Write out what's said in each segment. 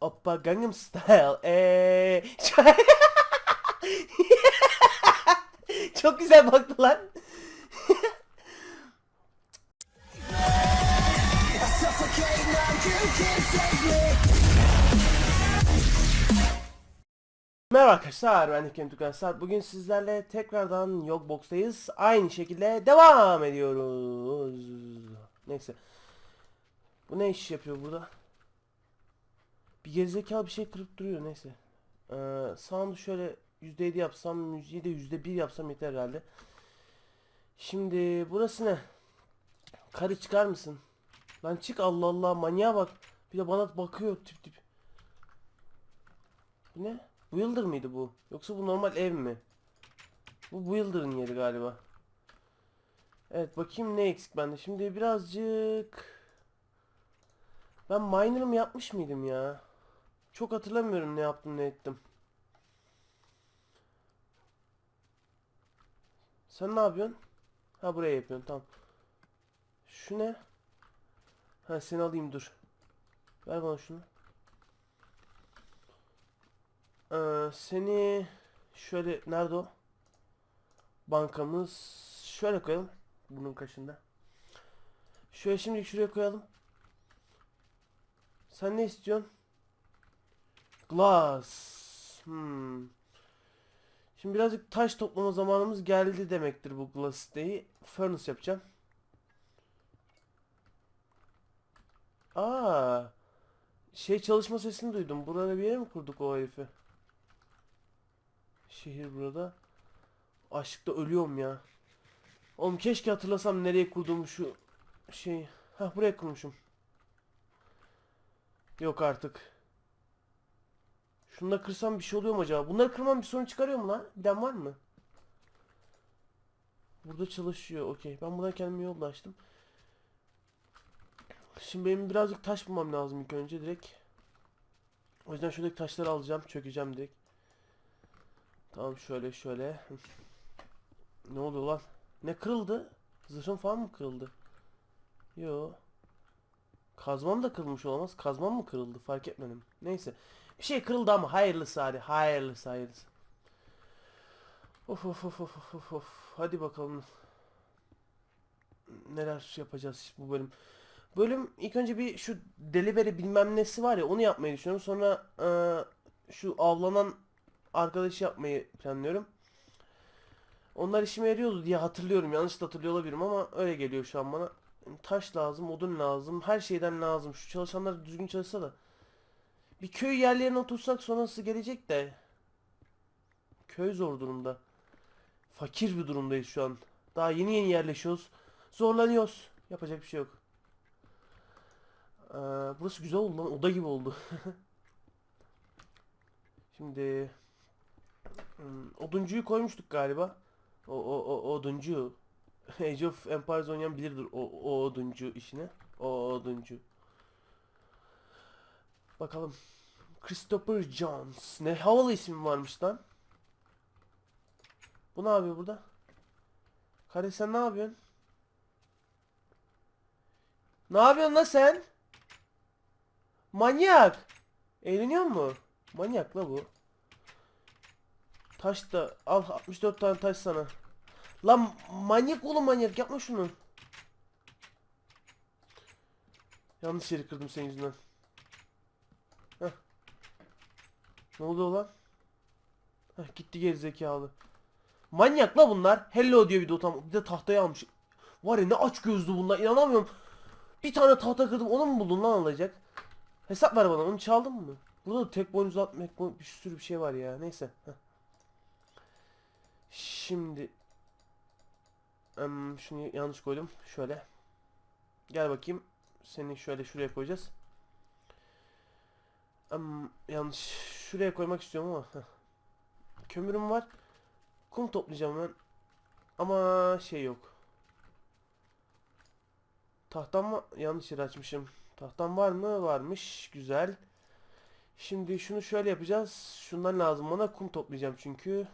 Oppa Gangnam Style. Eee. Çok güzel baktı lan. Merhaba arkadaşlar ben Ekrem Tükan Sarp. Bugün sizlerle tekrardan Yogbox'tayız. Aynı şekilde devam ediyoruz. Neyse. Bu ne iş yapıyor burada? Bir gerizekalı bir şey kırıp duruyor neyse. Ee, sound'u şöyle %7 yapsam, müziği de %1 yapsam yeter herhalde. Şimdi burası ne? Karı çıkar mısın? Lan çık Allah Allah manyağa bak. Bir de bana bakıyor tip tip. Bu ne? Builder mıydı bu? Yoksa bu normal ev mi? Bu Builder'ın yeri galiba. Evet bakayım ne eksik bende. Şimdi birazcık... Ben miner'ımı yapmış mıydım ya? Çok hatırlamıyorum ne yaptım ne ettim. Sen ne yapıyorsun? Ha buraya yapıyorsun tamam. Şu ne? Ha seni alayım dur. Ver bana şunu. Ee, seni şöyle nerede o? Bankamız şöyle koyalım. Bunun kaşında. Şöyle şimdi şuraya koyalım. Sen ne istiyorsun? Glass. Hmm. Şimdi birazcık taş toplama zamanımız geldi demektir bu glass isteği. Furnace yapacağım. Aa, şey çalışma sesini duydum. Burada bir yere mi kurduk o herifi? Şehir burada. Açlıkta ölüyorum ya. Oğlum keşke hatırlasam nereye kurduğumu şu şey. Ha buraya kurmuşum. Yok artık. Şunu da kırsam bir şey oluyor mu acaba? Bunları kırmam bir sorun çıkarıyor mu lan? Bilen var mı? Burada çalışıyor. Okey. Ben buradan kendime yol da açtım. Şimdi benim birazcık taş bulmam lazım ilk önce direkt. O yüzden şuradaki taşları alacağım. Çökeceğim direkt. Tamam şöyle şöyle. Ne oluyor lan? Ne kırıldı? Zırhım falan mı kırıldı? Yo. Kazmam da kırılmış olamaz. Kazmam mı kırıldı? Fark etmedim. Neyse. Bir şey kırıldı ama hayırlısı hadi. Hayırlısı hayırlısı. Of of of of of of. Hadi bakalım. Neler yapacağız bu bölüm. Bölüm ilk önce bir şu delivery bilmem nesi var ya onu yapmayı düşünüyorum. Sonra eee, şu avlanan arkadaşı yapmayı planlıyorum. Onlar işime yarıyordu diye hatırlıyorum. Yanlış da hatırlıyor olabilirim ama öyle geliyor şu an bana. Taş lazım, odun lazım, her şeyden lazım. Şu çalışanlar düzgün çalışsa da. Bir köy yerlerine otursak sonrası gelecek de. Köy zor durumda. Fakir bir durumdayız şu an. Daha yeni yeni yerleşiyoruz. Zorlanıyoruz. Yapacak bir şey yok. Ee, burası güzel oldu lan. Oda gibi oldu. Şimdi hmm, oduncuyu koymuştuk galiba. O o o oduncu. Age of Empires oynayan bilirdir o, o oduncu işini. O oduncu. Bakalım. Christopher Jones. Ne havalı isim varmış lan. Bu ne yapıyor burada? Kare sen ne yapıyorsun? Ne yapıyorsun lan sen? Manyak. Eğleniyor mu? Manyak la bu. Taş da al 64 tane taş sana. Lan manyak oğlum manyak yapma şunu. Yanlış yeri kırdım senin yüzünden. Heh. Ne oluyor lan? Heh, gitti geri zekalı. Manyak la bunlar. Hello diyor bir de tam bir de tahtayı almış. Var ya ne aç gözlü bunlar inanamıyorum. Bir tane tahta kırdım onu mu buldun lan alacak? Hesap ver bana onu çaldın mı? Burada da tek boynuz atmak bir sürü bir şey var ya neyse. Şimdi şunu yanlış koydum. Şöyle. Gel bakayım. Seni şöyle şuraya koyacağız. Yanlış. Şuraya koymak istiyorum ama. Kömürüm var. Kum toplayacağım ben. Ama şey yok. Tahtam mı? Yanlış yere açmışım. Tahtam var mı? Varmış. Güzel. Şimdi şunu şöyle yapacağız. Şundan lazım bana. Kum toplayacağım çünkü.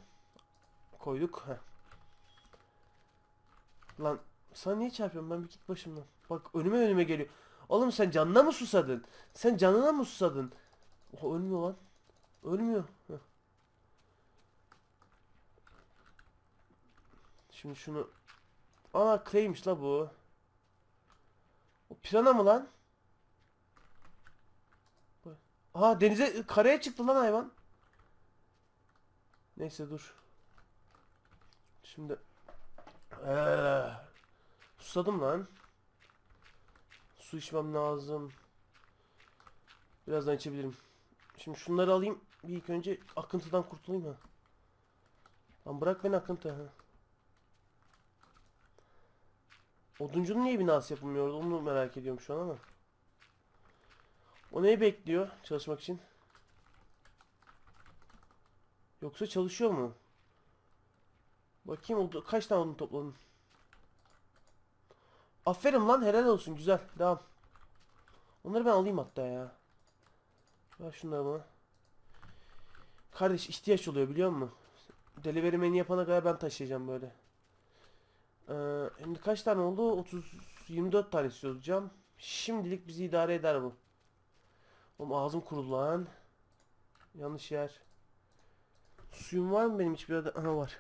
Koyduk. Heh. Lan sana niye çarpıyorum ben bir git başımdan. Bak önüme önüme geliyor. Oğlum sen canına mı susadın? Sen canına mı susadın? Oha ölmüyor lan. Ölmüyor. Heh. Şimdi şunu... Aa Clay'miş la bu. O pirana mı lan? Aha denize karaya çıktı lan hayvan. Neyse dur. Şimdi Eee, susadım lan. Su içmem lazım. Birazdan içebilirim. Şimdi şunları alayım. Bir ilk önce akıntıdan kurtulayım ha. Lan bırak beni akıntı ha. Oduncunun niye binası yapılmıyordu onu merak ediyorum şu an ama. O neyi bekliyor çalışmak için? Yoksa çalışıyor mu? Bakayım. Kaç tane odun topladın? Aferin lan helal olsun güzel. Devam. Onları ben alayım hatta ya. Ver şunları bana. Kardeş ihtiyaç oluyor biliyor musun? Delivery menü yapana kadar ben taşıyacağım böyle. Ee, şimdi kaç tane oldu? 30 24 tane istiyoruz. Şimdilik bizi idare eder bu. Oğlum ağzım kurudu lan. Yanlış yer. Suyum var mı benim hiçbir yerde? Aha var.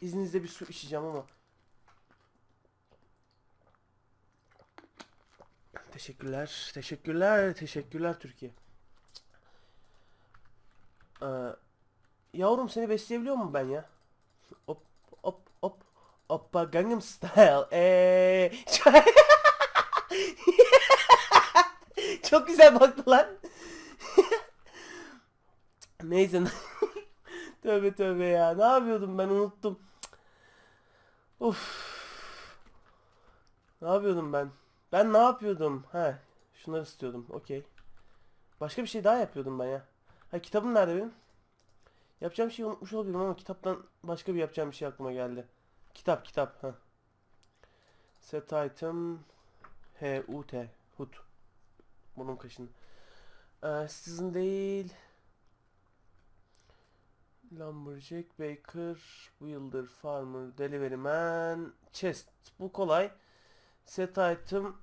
İzninizle bir su içeceğim ama. Teşekkürler. Teşekkürler. Teşekkürler Türkiye. Ee, yavrum seni besleyebiliyor muyum ben ya? Hop hop hop. Hoppa Gangnam Style. Eee. Çok güzel baktı lan. Neyse. tövbe tövbe ya. Ne yapıyordum ben unuttum. Uf. Ne yapıyordum ben? Ben ne yapıyordum? Ha, şunları istiyordum. Okey. Başka bir şey daha yapıyordum ben ya. Ha kitabım nerede benim? Yapacağım şeyi unutmuş olabilirim ama kitaptan başka bir yapacağım bir şey aklıma geldi. Kitap kitap. Ha. Set item H U T Hut. Bunun kaşın. Ee, sizin değil. Lumberjack, Baker, Wielder, Farmer, Delivery Man, Chest. Bu kolay. Set item,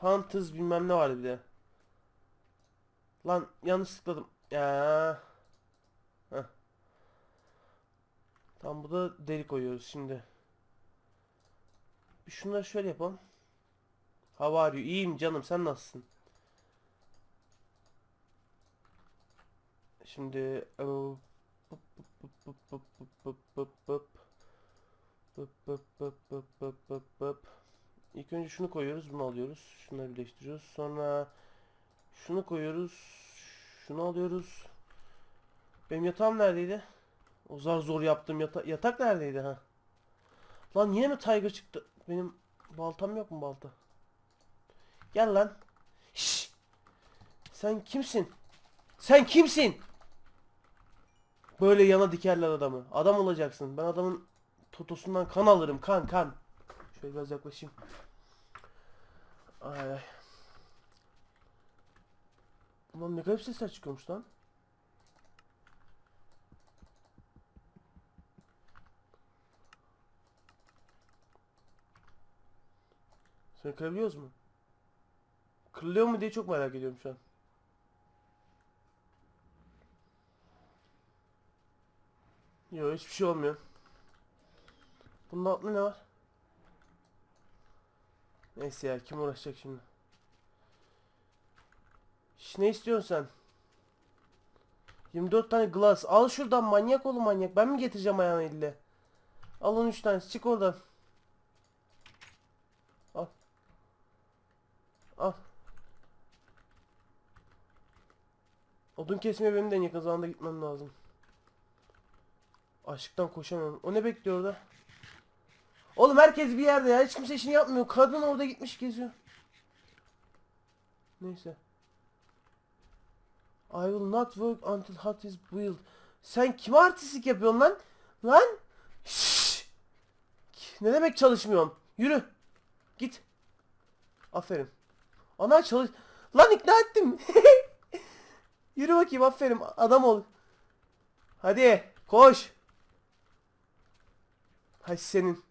Hunters bilmem ne vardı bir de. Lan yanlış tıkladım. Ya. Tam bu da deri koyuyoruz şimdi. Bir şunları şöyle yapalım. How are you? İyiyim canım sen nasılsın? Şimdi İlk önce şunu koyuyoruz, bunu alıyoruz. Şunları birleştiriyoruz. Sonra şunu koyuyoruz. Şunu alıyoruz. Benim yatağım neredeydi? O zar zor yaptığım yata yatak neredeydi ha? Lan yine mi Tiger çıktı? Benim baltam yok mu balta? Gel lan. Şşş. Sen kimsin? Sen kimsin? Böyle yana dikerler adamı. Adam olacaksın. Ben adamın totosundan kan alırım. Kan kan. Şöyle biraz yaklaşayım. Ay ay. Ulan ne garip sesler çıkıyormuş lan. Seni kırabiliyoruz mu? Kırılıyor mu diye çok merak ediyorum şu an. Yok hiçbir şey olmuyor. Bunun altında ne var? Neyse ya kim uğraşacak şimdi? Şş, ne istiyorsun sen? 24 tane glass. Al şuradan manyak oğlum manyak. Ben mi getireceğim ayağına elle? Al 13 tane. Çık oradan. Al. Al. Odun kesmeye benim de en yakın zamanda gitmem lazım. Açlıktan koşamıyorum. O ne bekliyor orada? Oğlum herkes bir yerde ya. Hiç kimse işini yapmıyor. Kadın orada gitmiş geziyor. Neyse. I will not work until hut is built. Sen kime artistlik yapıyorsun lan? Lan? Şşş. Ne demek çalışmıyorum? Yürü. Git. Aferin. Ana çalış... Lan ikna ettim. Yürü bakayım aferin. Adam ol. Hadi koş. Hay senin.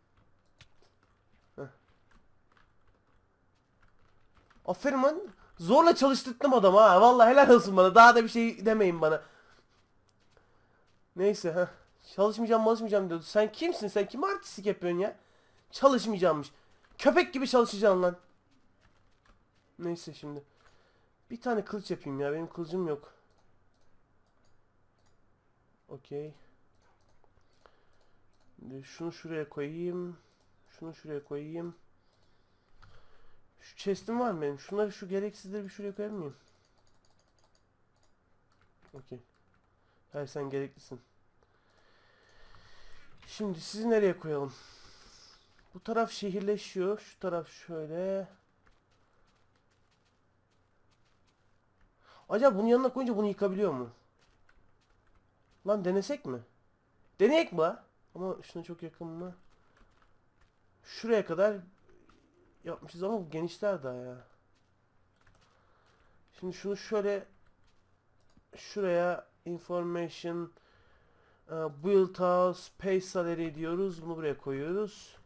Aferin lan. Zorla çalıştırttım adamı ha. Vallahi helal olsun bana. Daha da bir şey demeyin bana. Neyse ha. Çalışmayacağım çalışmayacağım diyordu. Sen kimsin? Sen kim artistlik yapıyorsun ya? Çalışmayacağımmış. Köpek gibi çalışacaksın lan. Neyse şimdi. Bir tane kılıç yapayım ya. Benim kılıcım yok. Okey. Şunu şuraya koyayım. Şunu şuraya koyayım. Şu chest'im var benim? Şunları şu gereksizleri bir şuraya koyar mıyım? Okey. Hayır sen gereklisin. Şimdi sizi nereye koyalım? Bu taraf şehirleşiyor. Şu taraf şöyle. Acaba bunun yanına koyunca bunu yıkabiliyor mu? Lan denesek mi? Deneyek mi? Ama şuna çok yakın mı? Şuraya kadar yapmışız ama bu genişler daha ya. Şimdi şunu şöyle şuraya information e, build house pay salary diyoruz. Bunu buraya koyuyoruz.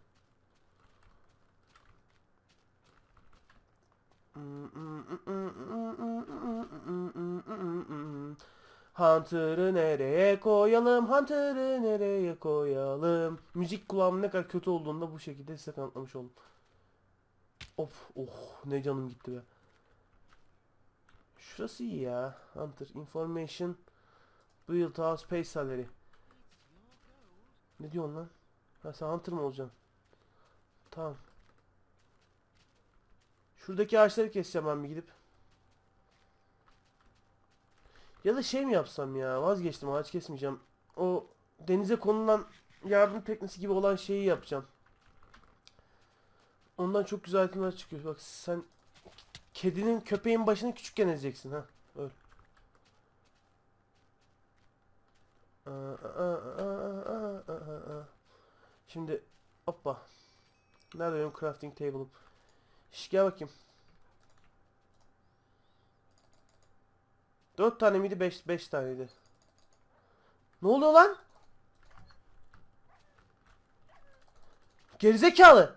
Hunter'ı nereye koyalım? Hunter'ı nereye koyalım? Müzik kulağım ne kadar kötü olduğunda bu şekilde size kanıtlamış oldum. Of, oh ne canım gitti be. Şurası iyi ya. Hunter information build house pay salary. Ne diyorsun lan? Ha sen Hunter mı olacaksın? Tamam. Şuradaki ağaçları keseceğim ben bir gidip. Ya da şey mi yapsam ya? Vazgeçtim ağaç kesmeyeceğim. O denize konulan yardım teknesi gibi olan şeyi yapacağım. Ondan çok güzel itemler çıkıyor. Bak sen kedinin köpeğin başını küçükken ezeceksin ha. Öl. Şimdi hoppa. Nerede benim crafting table'ım? Şş gel bakayım. Dört tane miydi? Beş, beş taneydi. Ne oluyor lan? Gerizekalı.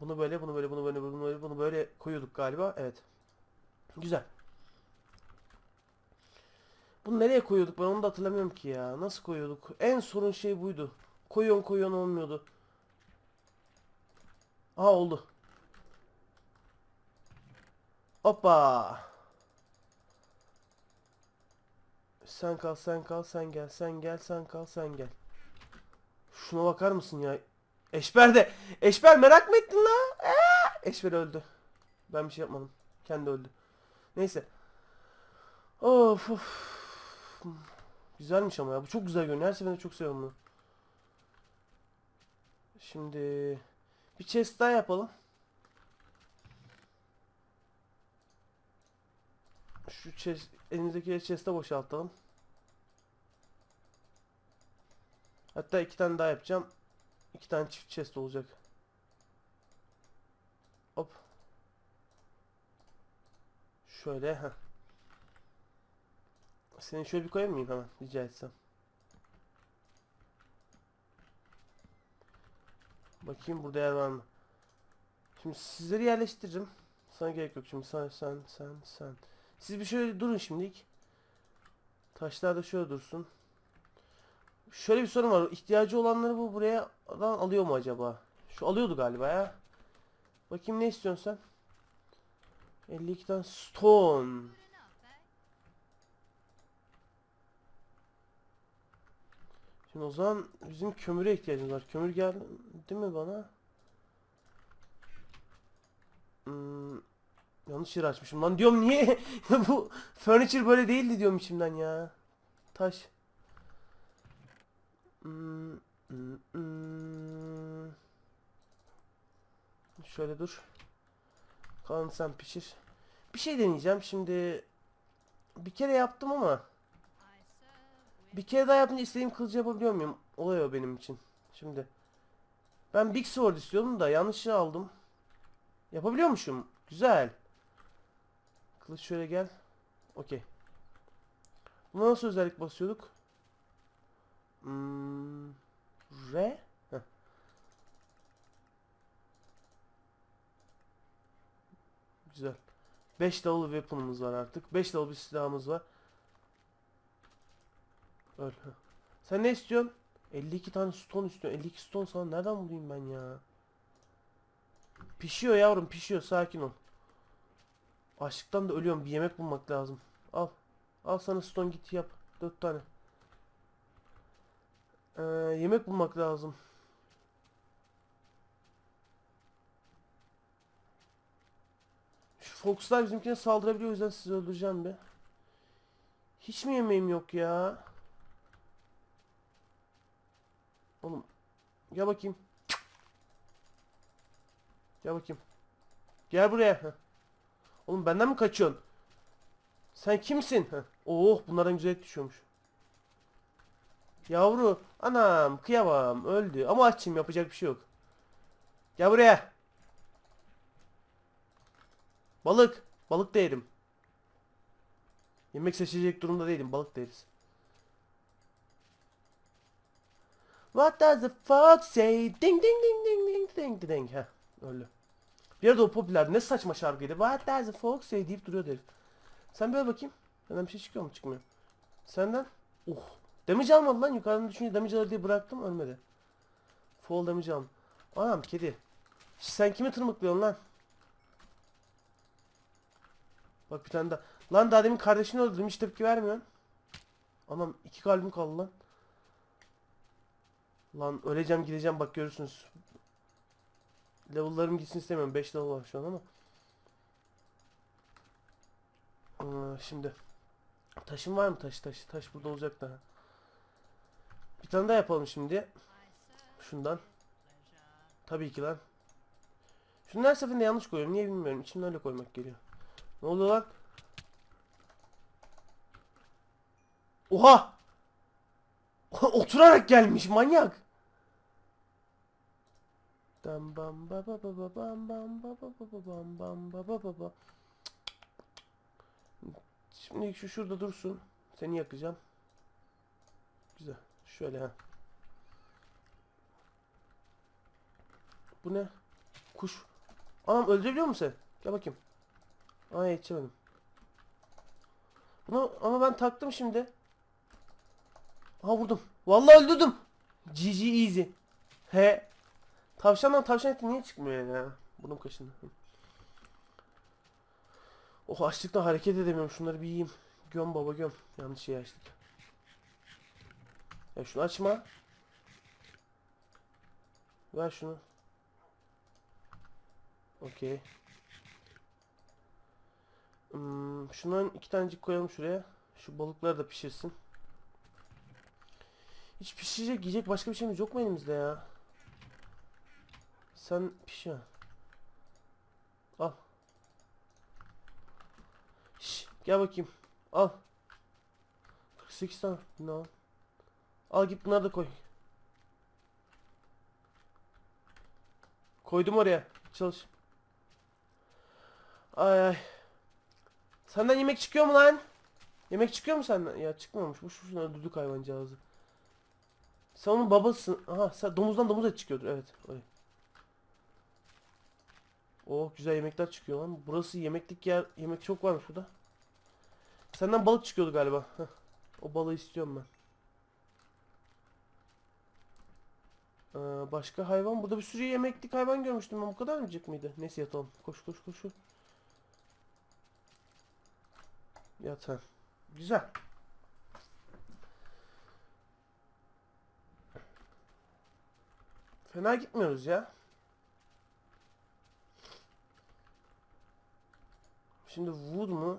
Bunu böyle, bunu böyle, bunu böyle, bunu böyle, bunu böyle koyuyorduk galiba. Evet. Güzel. Bunu nereye koyuyorduk ben onu da hatırlamıyorum ki ya. Nasıl koyuyorduk? En sorun şey buydu. Koyuyorsun koyuyorsun olmuyordu. Aha oldu. Hoppa. Sen kal sen kal sen gel sen gel sen kal sen gel. Şuna bakar mısın ya? Eşber de. Eşber merak mı ettin la? Ee, Eşber öldü. Ben bir şey yapmadım. Kendi öldü. Neyse. Of of. Güzelmiş ama ya. Bu çok güzel görünüyor. Her seferinde çok seviyorum bunu. Şimdi bir chest daha yapalım. Şu chest, elimizdeki chest'e boşaltalım. Hatta iki tane daha yapacağım. İki tane çift chest olacak. Hop. Şöyle ha. Seni şöyle bir koyar mıyım hemen rica etsem. Bakayım burada yer var mı? Şimdi sizleri yerleştiririm. Sana gerek yok şimdi sen sen sen sen. Siz bir şöyle durun şimdilik. Taşlar da şöyle dursun. Şöyle bir sorun var. İhtiyacı olanları bu buraya alıyor mu acaba? Şu alıyordu galiba ya. Bakayım ne istiyorsun sen? 52 tane stone. Şimdi o zaman bizim kömüre ihtiyacımız var. Kömür geldi mi bana? Hmm, yanlış yer açmışım lan diyorum niye bu furniture böyle değildi diyorum içimden ya. Taş. Şöyle dur. Kalan sen pişir. Bir şey deneyeceğim şimdi. bir kere yaptım ama bir kere daha yapınca istediğim kılıcı yapabiliyor muyum? Olay o benim için. Şimdi ben Big Sword istiyordum da yanlış aldım. Yapabiliyormuşum. Güzel. Kılıç şöyle gel. Okey. Buna nasıl özellik basıyorduk? Hmm, R. Güzel. 5 level weapon'ımız var artık. 5 level bir silahımız var. Öl. Sen ne istiyorsun? 52 tane stone istiyorsun. 52 stone sana nereden bulayım ben ya? Pişiyor yavrum pişiyor sakin ol. Açlıktan da ölüyorum bir yemek bulmak lazım. Al. Al sana stone git yap. 4 tane. Ee, yemek bulmak lazım. Şu Fox'lar bizimkine saldırabiliyor o yüzden sizi öldüreceğim be. Hiç mi yemeğim yok ya? Oğlum gel bakayım. Gel bakayım. Gel buraya. Heh. Oğlum benden mi kaçıyorsun? Sen kimsin? Heh. Oh bunlardan güzel et düşüyormuş. Yavru. Anam kıyamam öldü. Ama açayım yapacak bir şey yok. Gel buraya. Balık. Balık da yerim. Yemek seçecek durumda değilim. Balık da yeriz. What does the fox say? Ding ding ding ding ding ding ding. Heh öyle. Bir arada o popüler ne saçma şarkıydı. What does the fox say deyip duruyor herif. Sen böyle bakayım. Benden bir şey çıkıyor mu? Çıkmıyor. Senden? Uh. Damage almadı lan. Yukarıdan düşünce damage alır diye bıraktım. Ölmedi. Fall damage aldım. Anam kedi. Sen kimi tırmıklıyorsun lan? Bak bir tane daha. Lan daha demin kardeşini öldürdüm. Hiç tepki vermiyorsun. Anam iki kalbim kaldı lan. Lan öleceğim gideceğim bak görürsünüz. Level'larım gitsin istemiyorum. 5 level var şu an ama. Aa, şimdi. Taşım var mı taş taş? Taş burada olacak daha. Bir tane daha yapalım şimdi. Şundan. Tabii ki lan. Şunu her seferinde yanlış koyuyorum. Niye bilmiyorum. İçimden öyle koymak geliyor. Ne oluyor lan? Oha! Oturarak gelmiş manyak. Dam bam ba ba ba ba bam bam ba ba ba ba bam bam ba ba ba ba. Şimdi şu şurada dursun. Seni yakacağım. Güzel. Şöyle ha. Bu ne? Kuş. Anam öldürebiliyor musun sen? Gel bakayım. Ay yetişemedim. Bunu ama ben taktım şimdi. Aha vurdum. Vallahi öldürdüm. GG easy. He. Tavşandan tavşan eti niye çıkmıyor ya? Bunun kaşını. Oh açlıktan hareket edemiyorum. Şunları bir yiyeyim. Göm baba göm. Yanlış şey açtık. Ya şunu açma. Ver şunu. Okey. Hmm, şundan iki tanecik koyalım şuraya. Şu balıklar da pişirsin. Hiç pişirecek yiyecek başka bir şeyimiz yok mu elimizde ya? Sen pişir. Al. Şş, gel bakayım. Al. 48 tane. Ne al? Al git bunları da koy. Koydum oraya. Çalış. Ay ay. Senden yemek çıkıyor mu lan? Yemek çıkıyor mu senden? Ya çıkmıyormuş. Bu şu şunu öldürdük hayvancağızı. Sen onun babasın. Aha sen domuzdan domuz et çıkıyordur. Evet. Öyle. Oh güzel yemekler çıkıyor lan. Burası yemeklik yer. Yemek çok varmış burada. Senden balık çıkıyordu galiba. Heh. O balığı istiyorum ben. Ee, başka hayvan. Burada bir sürü yemeklik hayvan görmüştüm ben. Bu kadar mı mıydı? Neyse yatalım. Koş koş koş. koş. Yat ha. Güzel. Fena gitmiyoruz ya. Şimdi wood mu?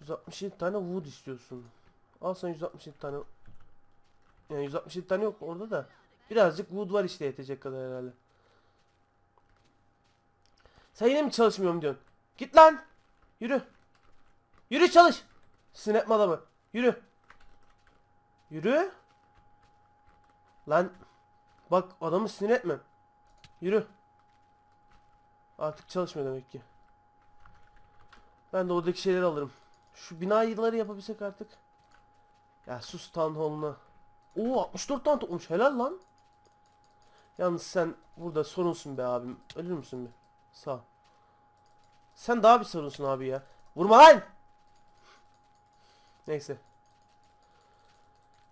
167 tane wood istiyorsun. Al sen 167 tane. Yani 167 tane yok orada da. Birazcık wood var işte yetecek kadar herhalde. Sen yine mi çalışmıyorum diyorsun? Git lan. Yürü. Yürü çalış. Etme adamı. Yürü. Yürü. Lan. Bak adamı sinir etme. Yürü. Artık çalışmıyor demek ki. Ben de oradaki şeyleri alırım. Şu binaları yapabilsek artık. Ya sus town hall'una. Oo 64 tane tutmuş. Helal lan. Yalnız sen burada sorunsun be abim. Ölür müsün bir? Sağ. Sen daha bir sorunsun abi ya. Vurma lan! Neyse.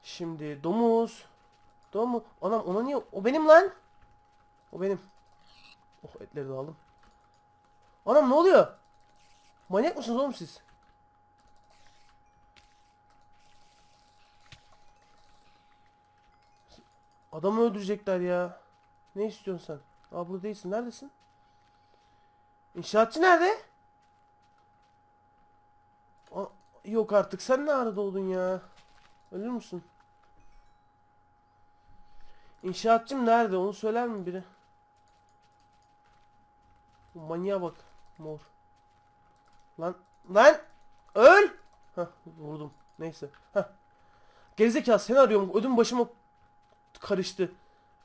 Şimdi domuz. Domuz. Anam ona niye? O benim lan. O benim. Oh etleri de aldım. Anam ne oluyor? Manyak mısınız oğlum siz? Adamı öldürecekler ya. Ne istiyorsun sen? Burada değilsin. Neredesin? İnşaatçı nerede? Aa, yok artık. Sen ne arada oldun ya? Ölür müsün? İnşaatçım nerede? Onu söyler mi biri? Bu manyağa bak. Mor. Lan. Lan. Öl. Hah vurdum. Neyse. Hah. Gerizekalı seni arıyorum. Ödüm başıma karıştı.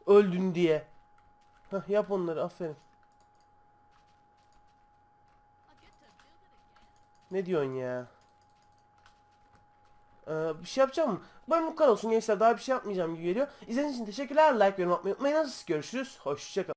Öldün diye. Hah yap onları aferin. Ne diyorsun ya? Ee, bir şey yapacağım mı? Ben bu kadar olsun gençler. Daha bir şey yapmayacağım gibi geliyor. İzlediğiniz için teşekkürler. Like, yorum atmayı unutmayın. Görüşürüz. Hoşçakalın.